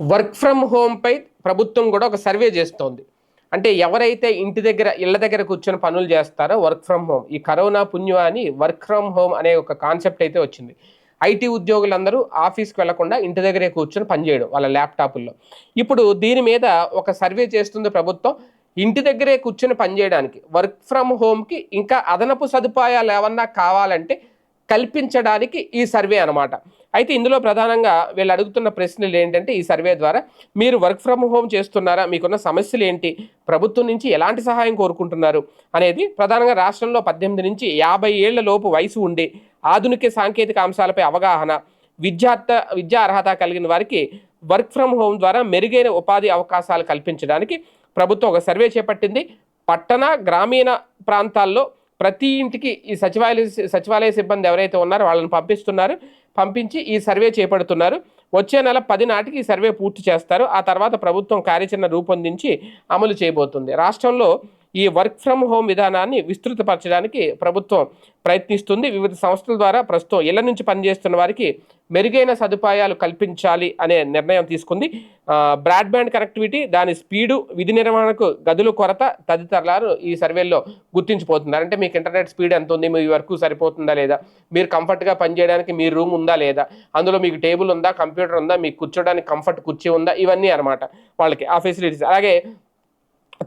Work from హోమ్పై ప్రభుత్వం కూడా ఒక సర్వే చేస్తోంది. అంటే ఎవరైతే ఇంటి దగ్గర ఇళ్ళ దగ్గర కూర్చొని పనులు చేస్తారో వర్క్ ఫ్రమ్ హోమ్. ఈ కరోనా పుణ్యం అని వర్క్ ఫ్రమ్ హోమ్ అనే ఒక కాన్సెప్ట్ అయితే వచ్చింది. ఐటీ ఉద్యోగులందరూ ఆఫీస్కి వెళ్ళకుండా ఇంటి దగ్గరే కూర్చొని పనిచేయడం వాళ్ళ ల్యాప్టాపుల్లో. ఇప్పుడు దీని మీద ఒక సర్వే చేస్తుంది ప్రభుత్వం. ఇంటి దగ్గరే కూర్చొని పనిచేయడానికి వర్క్ ఫ్రమ్ హోమ్కి ఇంకా అదనపు సదుపాయాలు ఏమన్నా కావాలంటే కల్పించడానికి ఈ సర్వే అనమాట అయితే ఇందులో ప్రధానంగా వీళ్ళు అడుగుతున్న ప్రశ్నలు ఏంటంటే ఈ సర్వే ద్వారా మీరు వర్క్ ఫ్రమ్ హోమ్ చేస్తున్నారా? మీకున్న సమస్యలు ఏంటి? ప్రభుత్వం నుంచి ఎలాంటి సహాయం కోరుకుంటున్నారు? అనేది ప్రధానంగా రాష్ట్రంలో పద్దెనిమిది నుంచి యాభై ఏళ్ళ లోపు వయసు ఉండి ఆధునిక సాంకేతిక అంశాలపై అవగాహన విద్యార్థ విద్యా అర్హత కలిగిన వారికి వర్క్ ఫ్రమ్ హోమ్ ద్వారా మెరుగైన ఉపాధి అవకాశాలు కల్పించడానికి ప్రభుత్వం ఒక సర్వే చేపట్టింది. పట్టణ గ్రామీణ ప్రాంతాల్లో ప్రతి ఇంటికి ఈ సచివాలయ సచివాలయ సిబ్బంది ఎవరైతే ఉన్నారో వాళ్ళని పంపిస్తున్నారు. పంపించి ఈ సర్వే చేపడుతున్నారు. వచ్చే నెల పది నాటికి ఈ సర్వే పూర్తి చేస్తారు. ఆ తర్వాత ప్రభుత్వం కార్యాచరణ రూపొందించి అమలు చేయబోతుంది. రాష్ట్రంలో ఈ వర్క్ ఫ్రమ్ హోమ్ విధానాన్ని విస్తృతపరచడానికి ప్రభుత్వం ప్రయత్నిస్తుంది. వివిధ సంస్థల ద్వారా ప్రస్తుతం ఇళ్ళ నుంచి పనిచేస్తున్న వారికి మెరుగైన సదుపాయాలు కల్పించాలి అనే నిర్ణయం తీసుకుంది. బ్రాడ్బ్యాండ్ కనెక్టివిటీ దాని స్పీడు విధి నిర్వహణకు గదుల కొరత తదితరాలు ఈ సర్వేల్లో గుర్తించిపోతున్నారు. అంటే మీకు ఇంటర్నెట్ స్పీడ్ ఎంత ఉంది? మీ వర్క్ సరిపోతుందా లేదా? మీరు కంఫర్ట్గా పనిచేయడానికి మీ రూమ్ ఉందా లేదా? అందులో మీకు టేబుల్ ఉందా? కంప్యూటర్ ఉందా? మీకు కూర్చోడానికి కంఫర్ట్ కుర్చీ ఉందా? ఇవన్నీ అనమాట వాళ్ళకి ఆ ఫెసిలిటీస్. అలాగే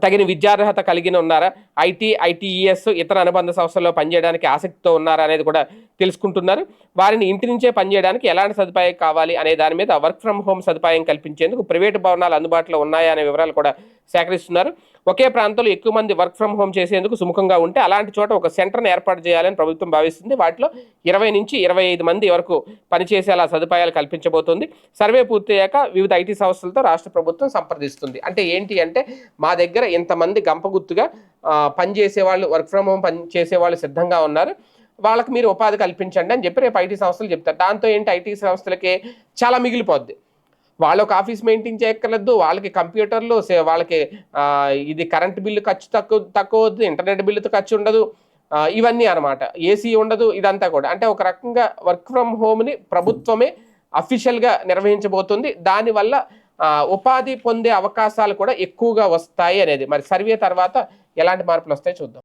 తగిన విద్యార్హత కలిగిన ఉన్నారా? ఐటీ ఐటీఈఎస్ ఇతర అనుబంధ సంస్థల్లో పనిచేయడానికి ఆసక్తితో ఉన్నారా అనేది కూడా తెలుసుకుంటున్నారు. వారిని ఇంటి నుంచే పనిచేయడానికి ఎలాంటి సదుపాయం కావాలి అనే దాని మీద వర్క్ ఫ్రమ్ హోమ్ సదుపాయం కల్పించేందుకు ప్రైవేటు భవనాలు అందుబాటులో ఉన్నాయా అనే వివరాలు కూడా సేకరిస్తున్నారు. ఒకే ప్రాంతంలో ఎక్కువ మంది వర్క్ ఫ్రమ్ హోమ్ చేసేందుకు సుముఖంగా ఉంటే అలాంటి చోట ఒక సెంటర్ను ఏర్పాటు చేయాలని ప్రభుత్వం భావిస్తుంది. వాటిలో ఇరవై నుంచి ఇరవై ఐదు మంది వరకు పనిచేసేలా సదుపాయాలు కల్పించబోతుంది. సర్వే పూర్తయ్యాక వివిధ ఐటీ సంస్థలతో రాష్ట్ర ప్రభుత్వం సంప్రదిస్తుంది. అంటే ఏంటి అంటే మా దగ్గర ఇంతమంది గంపగుత్తుగా పనిచేసే వాళ్ళు వర్క్ ఫ్రమ్ హోమ్ పని చేసేవాళ్ళు సిద్ధంగా ఉన్నారు. వాళ్ళకి మీరు ఉపాధి కల్పించండి అని చెప్పి రేపు ఐటీ సంస్థలు చెప్తారు. దాంతో ఏంటి ఐటీ సంస్థలకి చాలా మిగిలిపోద్ది. వాళ్ళు ఒక ఆఫీస్ మెయింటైన్ చేయక్కర్లేదు వాళ్ళకి కంప్యూటర్లు వాళ్ళకి ఇది కరెంట్ బిల్లు ఖర్చు తక్కువ తక్కువ అవుతుంది ఇంటర్నెట్ బిల్లుతో ఖర్చు ఉండదు ఇవన్నీ అనమాట ఏసీ ఉండదు ఇదంతా కూడా. అంటే ఒక రకంగా వర్క్ ఫ్రమ్ హోమ్ని ప్రభుత్వమే అఫీషియల్గా నిర్వహించబోతుంది. దానివల్ల ఉపాధి పొందే అవకాశాలు కూడా ఎక్కువగా వస్తాయి అనేది. మరి సర్వే తర్వాత ఎలాంటి మార్పులు వస్తాయి చూద్దాం.